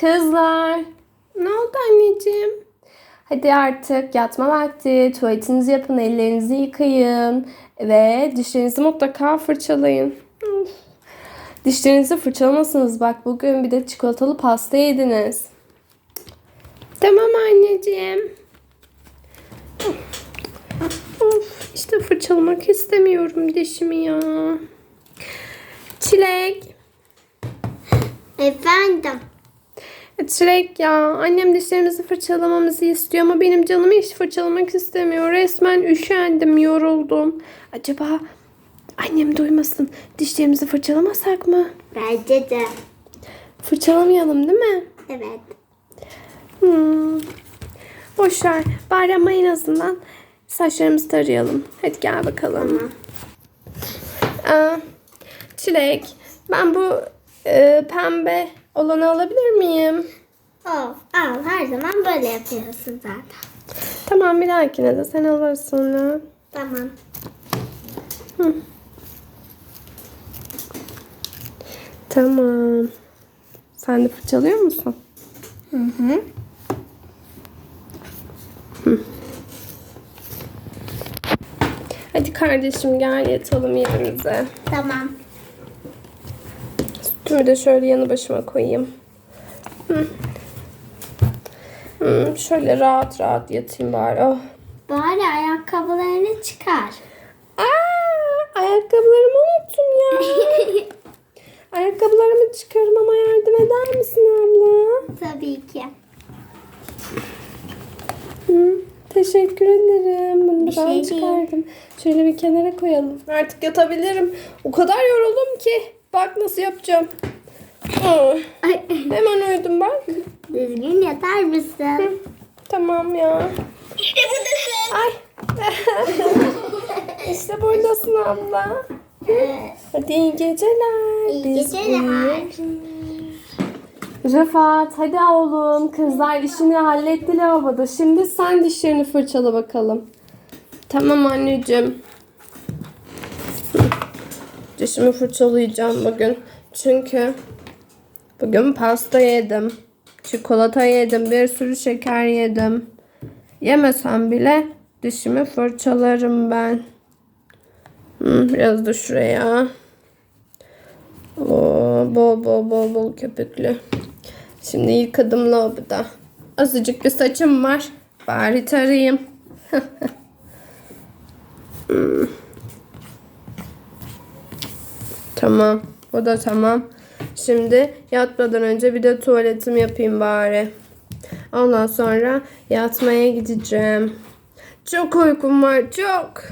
Kızlar. Ne oldu anneciğim? Hadi artık yatma vakti. Tuvaletinizi yapın, ellerinizi yıkayın. Ve dişlerinizi mutlaka fırçalayın. Dişlerinizi fırçalamasınız. Bak bugün bir de çikolatalı pasta yediniz. Tamam anneciğim. Of, işte fırçalamak istemiyorum dişimi ya. Çilek. Efendim. Çilek ya annem dişlerimizi fırçalamamızı istiyor ama benim canım hiç fırçalamak istemiyor. Resmen üşendim, yoruldum. Acaba annem duymasın dişlerimizi fırçalamasak mı? Bence de. Fırçalamayalım değil mi? Evet. Hmm. Boş ver. Bari ama en azından saçlarımızı tarayalım. Hadi gel bakalım. Aa, Çilek, ben bu e, pembe olanı alabilir miyim? Al, al. Her zaman böyle yapıyorsun zaten. Tamam bir dahakine de sen alırsın. ha. Tamam. Tamam. Sen de fırçalıyor musun? Hı hı. Hadi kardeşim gel yatalım yerimize. Tamam. Sütümü de şöyle yanı başıma koyayım. Hı. Hı, şöyle rahat rahat yatayım bari. Oh. Bari ayakkabılarını çıkar. Aa, ayakkabılarımı unuttum ya. Ayakkabılarımı çıkarmama yardım eder misin abla? Tabii ki. Hı, teşekkür ederim. Bunu da Bir ben şey değil. çıkardım. Şöyle bir kenara koyalım. Artık yatabilirim. O kadar yoruldum ki. Bak nasıl yapacağım. Aa, Ay, hemen uyudum bak. düzgün yatar mısın? Tamam ya. İşte buradasın. Ay. işte buradasın abla. Hadi iyi geceler. İyi Biz geceler. Rıfat hadi oğlum. Kızlar işini halletti lavaboda. Şimdi sen dişlerini fırçala bakalım. Tamam anneciğim. Dişimi fırçalayacağım bugün. Çünkü bugün pasta yedim. Çikolata yedim. Bir sürü şeker yedim. Yemesem bile dişimi fırçalarım ben. Hı, biraz da şuraya. Oo, bol bol bol bol köpüklü. Şimdi yıkadım lavaboda. Azıcık bir saçım var. Bari tarayayım. Hmm. Tamam. Bu da tamam. Şimdi yatmadan önce bir de tuvaletimi yapayım bari. Ondan sonra yatmaya gideceğim. Çok uykum var çok.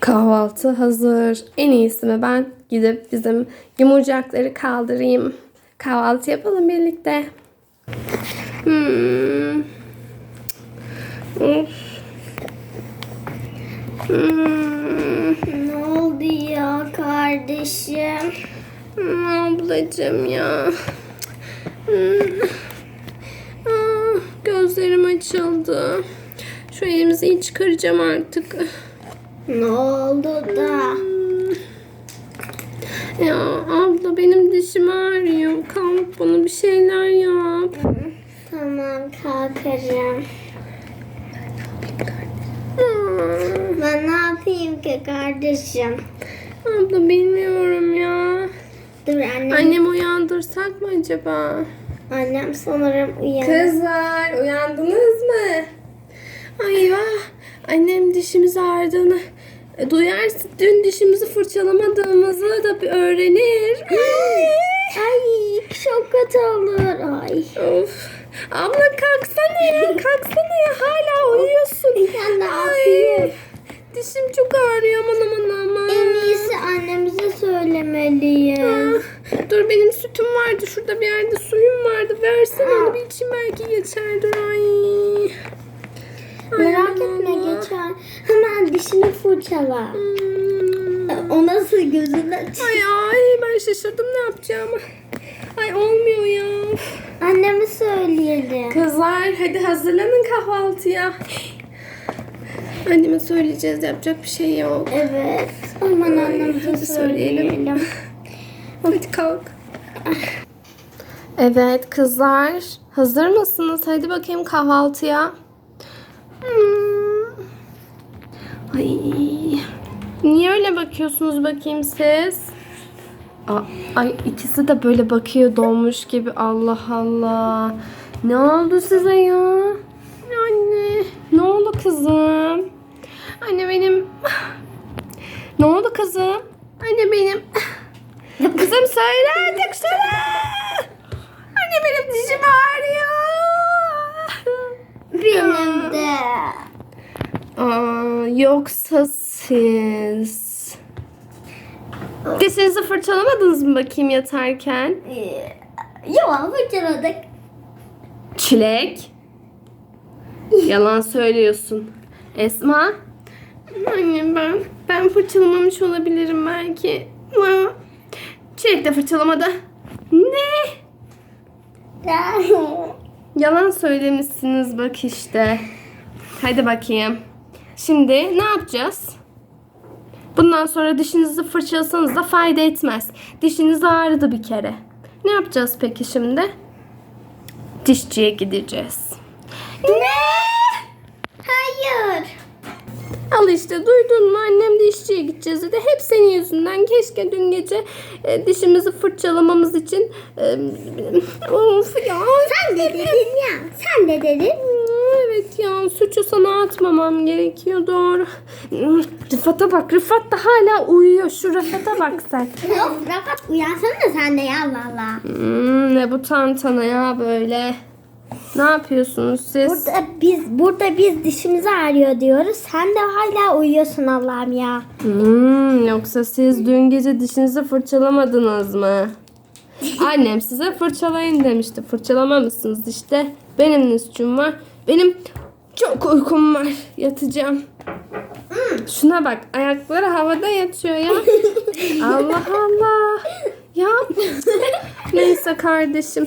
Kahvaltı hazır. En iyisi mi ben gidip bizim yumurcakları kaldırayım. Kahvaltı yapalım birlikte. Hmm. Of. Hmm. Oldu ya kardeşim? Ablacığım ya. Gözlerim açıldı. Şu elimizi iyi çıkaracağım artık. Ne oldu da? Ya abla benim dişim ağrıyor. Kalk bana bir şeyler yap. Tamam kalkarım. Hmm. Ben ne yapayım ki kardeşim? Abla bilmiyorum ya. Dur annem. Annemi uyandırsak mı acaba? Annem sanırım uyanır. Kızlar uyandınız mı? Ay vah. Annem dişimiz ağrıdığını e, duyarsa dün dişimizi fırçalamadığımızı da bir öğrenir. Ay çok kötü olur. Ay. of. Abla kalksana ya kalksana ya hala uyuyorsun. Ben ne Ay, yapayım? Dişim çok ağrıyor aman aman aman. En iyisi annemize söylemeliyim. Ah, Dur benim sütüm vardı. Şurada bir yerde suyum vardı. Versene onu bir içeyim belki geçer. Dur ay. Ay, Merak aman etme Allah. geçer. Hemen dişini fırçala. Hmm. O nasıl gözünü aç? Ay ay ben şaşırdım ne yapacağımı. Ay olmuyor ya. Anneme söyleyelim. Kızlar hadi hazırlanın kahvaltıya. Anneme söyleyeceğiz yapacak bir şey yok. Evet. Aman annemize söyleyelim. Hadi kalk. Evet kızlar. Hazır mısınız? Hadi bakayım kahvaltıya. Hmm. Ay. Niye öyle bakıyorsunuz bakayım siz? Aa, ay ikisi de böyle bakıyor donmuş gibi. Allah Allah. Ne oldu size ya? Anne. Ne oldu kızım? Anne benim... Ne oldu kızım? Anne benim... Kızım söyle artık söyle. Anne benim dişim ağrıyor. Benim de. Aa, yoksa siz... Dişinizi fırçalamadınız mı bakayım yatarken? Ee, Yalan fırçaladık. Çilek. Yalan söylüyorsun. Esma. Anne ben, ben fırçalamamış olabilirim belki. Ama Çilek de fırçalamadı. Ne? Yalan söylemişsiniz bak işte. Hadi bakayım. Şimdi ne yapacağız? Bundan sonra dişinizi fırçalasanız da fayda etmez. Dişiniz ağrıdı bir kere. Ne yapacağız peki şimdi? Dişçiye gideceğiz. ne? Hayır. Al işte duydun mu annem dişçiye gideceğiz dedi. Hep senin yüzünden. Keşke dün gece e, dişimizi fırçalamamız için e, of ya. Sen de dedin ya. Sen de dedin. Evet ya suçu sana atmamam gerekiyor doğru. Rıfat'a bak Rıfat da hala uyuyor. Şu Rıfat'a bak sen. Of Rafat uyansana sen de ya Allah Allah. Hmm, ne bu tantana ya böyle. Ne yapıyorsunuz siz? Burada biz burada biz dişimizi ağrıyor diyoruz. Sen de hala uyuyorsun Allah'ım ya. Hmm, yoksa siz dün gece dişinizi fırçalamadınız mı? Annem size fırçalayın demişti. Fırçalamamışsınız işte. Benim ne suçum var? Benim çok uykum var. Yatacağım. Şuna bak. Ayakları havada yatıyor ya. Allah Allah. Ya. Neyse kardeşim.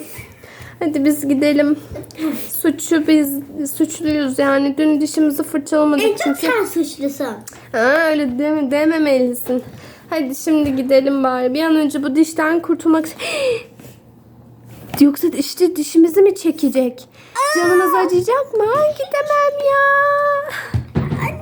Hadi biz gidelim. Suçu biz suçluyuz yani. Dün dişimizi fırçalamadık En çok çünkü. sen suçlusun. Ha, öyle deme, dememelisin. Hadi şimdi gidelim bari. Bir an önce bu dişten kurtulmak... Yoksa işte dişimizi mi çekecek? Canınız acıyacak mı? Ay gidemem ya.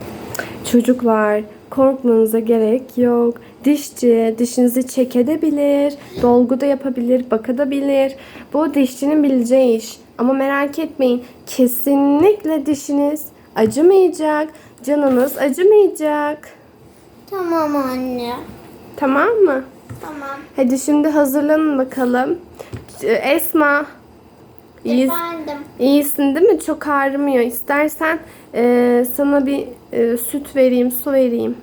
Çocuklar korkmanıza gerek yok. Dişçi dişinizi çekebilir, dolgu da yapabilir, bakabilir. Bu dişçinin bileceği iş. Ama merak etmeyin kesinlikle dişiniz acımayacak. Canınız acımayacak. Tamam anne. Tamam mı? Tamam. Hadi şimdi hazırlanın bakalım. Ee, Esma. iyi- Efendim. iyisin değil mi? Çok ağrımıyor. İstersen e, sana bir e, süt vereyim, su vereyim.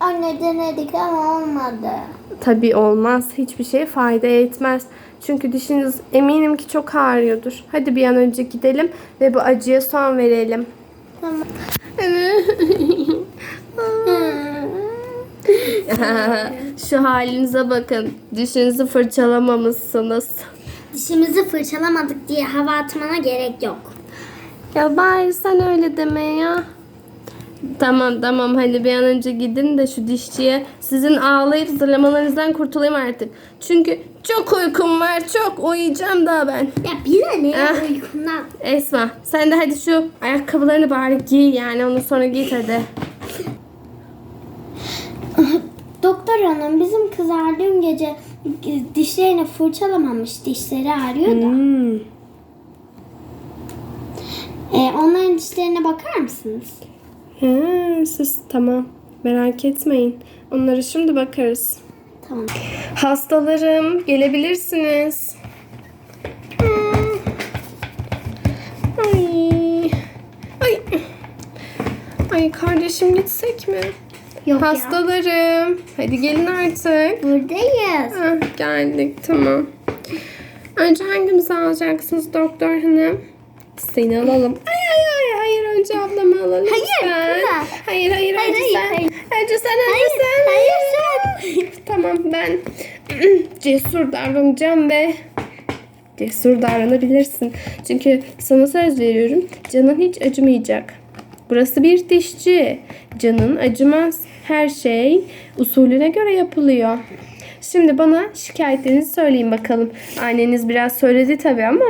Anne denedik ama olmadı. Tabii olmaz. Hiçbir şey fayda etmez. Çünkü dişiniz eminim ki çok ağrıyordur. Hadi bir an önce gidelim ve bu acıya son verelim. Tamam. Şu halinize bakın. Dişinizi fırçalamamışsınız. Dişimizi fırçalamadık diye hava atmana gerek yok. Ya bari sen öyle deme ya. Tamam tamam hadi bir an önce gidin de şu dişçiye sizin ağlayıp zırlamalarınızdan kurtulayım artık. Çünkü çok uykum var çok uyuyacağım daha ben. Ya bize ne ya Ah. uykundan? Esma sen de hadi şu ayakkabılarını bari giy yani onu sonra giy hadi. Doktor hanım bizim kızar dün gece dişlerini fırçalamamış dişleri ağrıyor da. Ee, onların dişlerine bakar mısınız? Ha, siz tamam merak etmeyin. Onlara şimdi bakarız. Tamam. Hastalarım gelebilirsiniz. Hmm. Ay. Ay. Ay kardeşim gitsek mi? Yok ya. Hastalarım. Hadi gelin artık. Buradayız. Ah, geldik tamam. Önce hangimizi alacaksınız doktor hanım? Seni alalım. Ay ay ay hayır önce ablamı alalım. Hayır, lütfen. kızım. Hayır hayır Hayır, önce hayır, sen. hayır. Önce sen önce Hayır, sen. hayır, tamam ben cesur davranacağım ve cesur davranabilirsin. Çünkü sana söz veriyorum canın hiç acımayacak. Burası bir dişçi. Canın acımaz. Her şey usulüne göre yapılıyor. Şimdi bana şikayetlerinizi söyleyin bakalım. Anneniz biraz söyledi tabii ama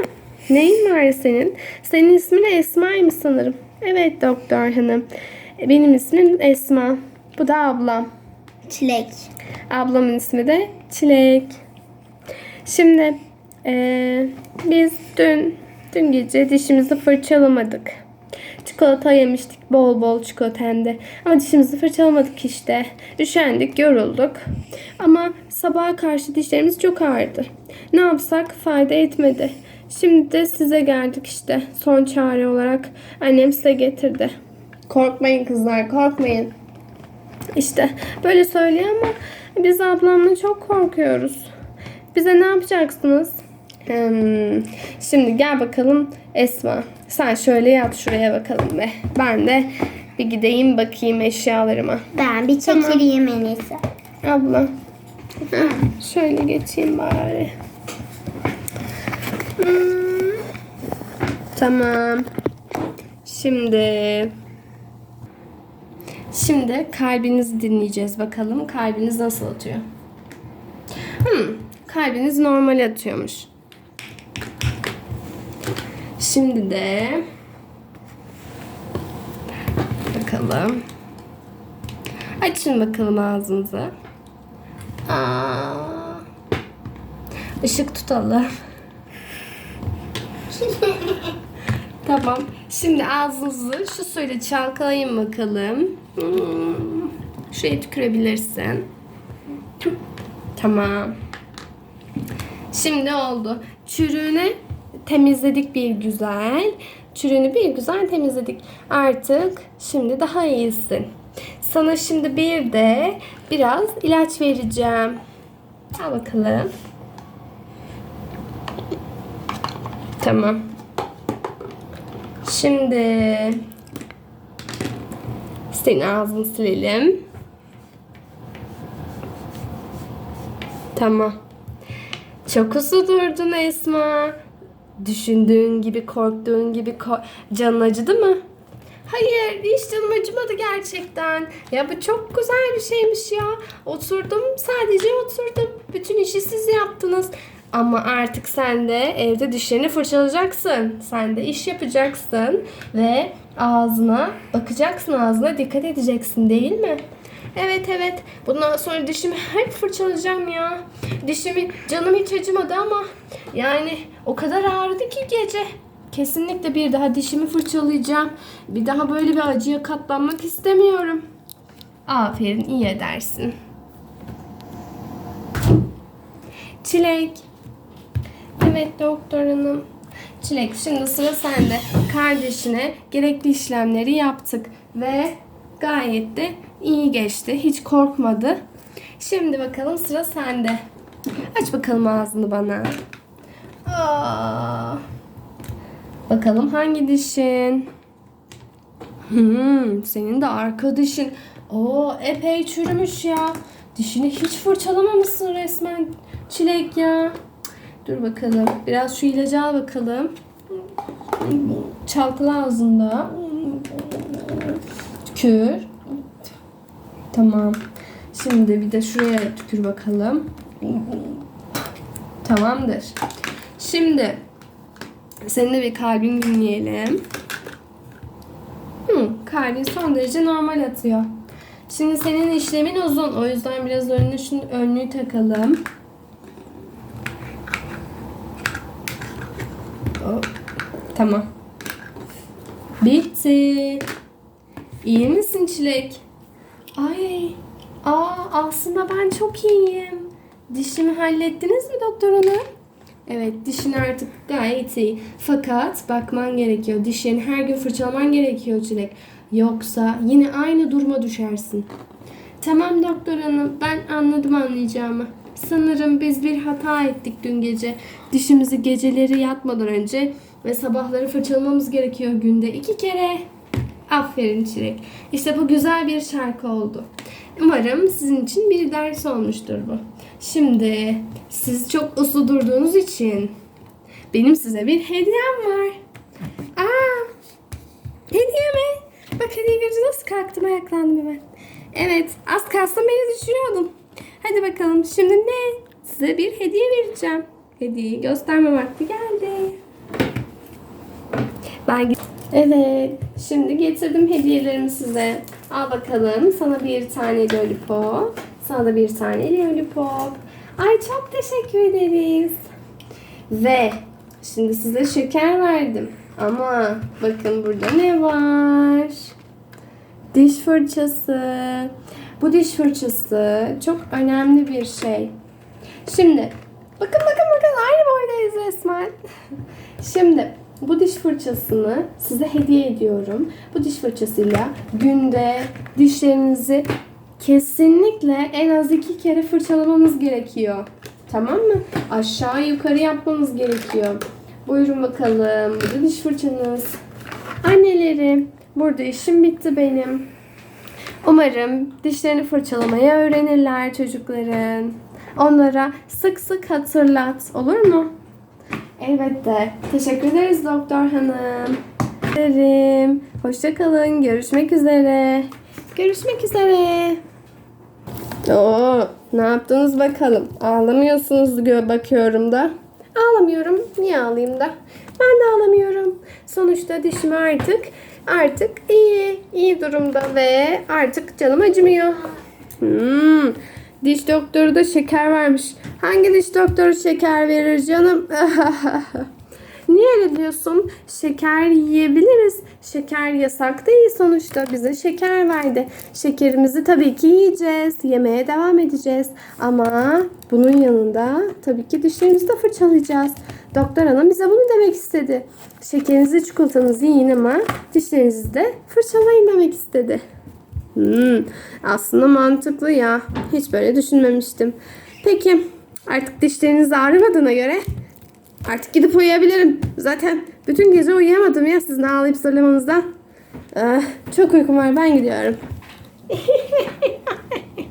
neyin var senin? Senin ismin Esma'ymış sanırım. Evet doktor hanım. Benim ismim Esma. Bu da ablam. Çilek. Ablamın ismi de Çilek. Şimdi eee, biz dün dün gece dişimizi fırçalamadık. Çikolata yemiştik bol bol çikolata hem de. Ama dişimizi fırçalamadık işte. Üşendik, yorulduk. Ama sabaha karşı dişlerimiz çok ağrıdı. Ne yapsak fayda etmedi. Şimdi de size geldik işte. Son çare olarak annem size getirdi. Korkmayın kızlar, korkmayın. İşte böyle söylüyor ama biz ablamla çok korkuyoruz. Bize ne yapacaksınız? Hmm, şimdi gel bakalım Esma. Sen şöyle yat şuraya bakalım be. Ben de bir gideyim bakayım eşyalarıma. Ben bir çekileyim en iyisi. Abla. Şöyle geçeyim bari. Tamam. Şimdi Şimdi kalbinizi dinleyeceğiz bakalım. Kalbiniz nasıl atıyor? Hmm, kalbiniz normal atıyormuş. Şimdi de bakalım. Açın bakalım ağzınızı. Aa, ışık tutalım. Tamam. Şimdi ağzınızı şu suyla çalkalayın bakalım. Hmm. Şuraya tükürebilirsin. Tamam. Şimdi oldu. Çürüğünü temizledik bir güzel. Çürüğünü bir güzel temizledik. Artık şimdi daha iyisin. Sana şimdi bir de biraz ilaç vereceğim. Al bakalım. Tamam. Şimdi senin ağzını silelim. Tamam. Çok uslu durdun Esma. Düşündüğün gibi, korktuğun gibi ko- canın acıdı mı? Hayır, hiç canım acımadı gerçekten. Ya bu çok güzel bir şeymiş ya. Oturdum, sadece oturdum. Bütün işi siz yaptınız. Ama artık sen de evde dişlerini fırçalayacaksın. Sen de iş yapacaksın ve ağzına bakacaksın, ağzına dikkat edeceksin değil mi? Evet evet. Bundan sonra dişimi hep fırçalayacağım ya. Dişimi canım hiç acımadı ama yani o kadar ağrıdı ki gece. Kesinlikle bir daha dişimi fırçalayacağım. Bir daha böyle bir acıya katlanmak istemiyorum. Aferin iyi edersin. Çilek. Evet doktor hanım. Çilek şimdi sıra sende. Kardeşine gerekli işlemleri yaptık ve gayet de iyi geçti. Hiç korkmadı. Şimdi bakalım sıra sende. Aç bakalım ağzını bana. Aa. Bakalım hangi dişin? Hmm, senin de arka dişin. Oo, epey çürümüş ya. Dişini hiç fırçalamamışsın resmen. Çilek ya. Dur bakalım. Biraz şu ilacı al bakalım. Çalkala ağzında. Tükür. Tamam. Şimdi bir de şuraya tükür bakalım. Tamamdır. Şimdi senin de bir kalbin dinleyelim. Hı, kalbin son derece normal atıyor. Şimdi senin işlemin uzun. O yüzden biraz önlüğü, şunu, önlüğü takalım. Tamam. Bitti. İyi misin Çilek? Ay. Aa aslında ben çok iyiyim. Dişimi hallettiniz mi doktor hanım? Evet dişin artık gayet iyi. Fakat bakman gerekiyor. Dişlerini her gün fırçalaman gerekiyor Çilek. Yoksa yine aynı duruma düşersin. Tamam doktor hanım ben anladım anlayacağımı. Sanırım biz bir hata ettik dün gece. Dişimizi geceleri yatmadan önce ve sabahları fırçalamamız gerekiyor günde iki kere. Aferin Çilek. İşte bu güzel bir şarkı oldu. Umarım sizin için bir ders olmuştur bu. Şimdi siz çok uslu durduğunuz için benim size bir hediyem var. Aa, hediye mi? Bak hediye görünce nasıl kalktım ayaklandım hemen. Evet az kalsın beni düşürüyordum. Hadi bakalım şimdi ne? Size bir hediye vereceğim. Hediyeyi gösterme vakti geldi. Ben Evet, şimdi getirdim hediyelerimi size. Al bakalım. Sana bir tane lollipop. Sana da bir tane lollipop. Ay çok teşekkür ederiz. Ve şimdi size şeker verdim. Ama bakın burada ne var? Diş fırçası. Bu diş fırçası çok önemli bir şey. Şimdi bakın bakın bakın aynı boydayız resmen. Şimdi bu diş fırçasını size hediye ediyorum. Bu diş fırçasıyla günde dişlerinizi kesinlikle en az iki kere fırçalamamız gerekiyor. Tamam mı? Aşağı yukarı yapmamız gerekiyor. Buyurun bakalım. Bu da diş fırçanız. Annelerim, burada işim bitti benim. Umarım dişlerini fırçalamayı öğrenirler çocukların. Onlara sık sık hatırlat. Olur mu? Elbette. Teşekkür ederiz doktor hanım. Ederim. Hoşça kalın. Görüşmek üzere. Görüşmek üzere. Oo, ne yaptınız bakalım? Ağlamıyorsunuz gö- bakıyorum da. Ağlamıyorum. Niye ağlayayım da? Ben de ağlamıyorum. Sonuçta dişim artık artık iyi, iyi durumda ve artık canım acımıyor. Hmm, diş doktoru da şeker vermiş. Hangi diş doktoru şeker verir canım? Niye öyle diyorsun? Şeker yiyebiliriz. Şeker yasak değil sonuçta. Bize şeker verdi. Şekerimizi tabii ki yiyeceğiz. Yemeye devam edeceğiz. Ama bunun yanında tabii ki dişlerimizi de fırçalayacağız. Doktor hanım bize bunu demek istedi. Şekerinizi, çikolatanızı yiyin ama dişlerinizi de fırçalayın demek istedi. Hmm, aslında mantıklı ya. Hiç böyle düşünmemiştim. Peki artık dişleriniz ağrımadığına göre Artık gidip uyuyabilirim. Zaten bütün gece uyuyamadım ya sizin ağlayıp zorlamanızdan. Ee, çok uykum var ben gidiyorum.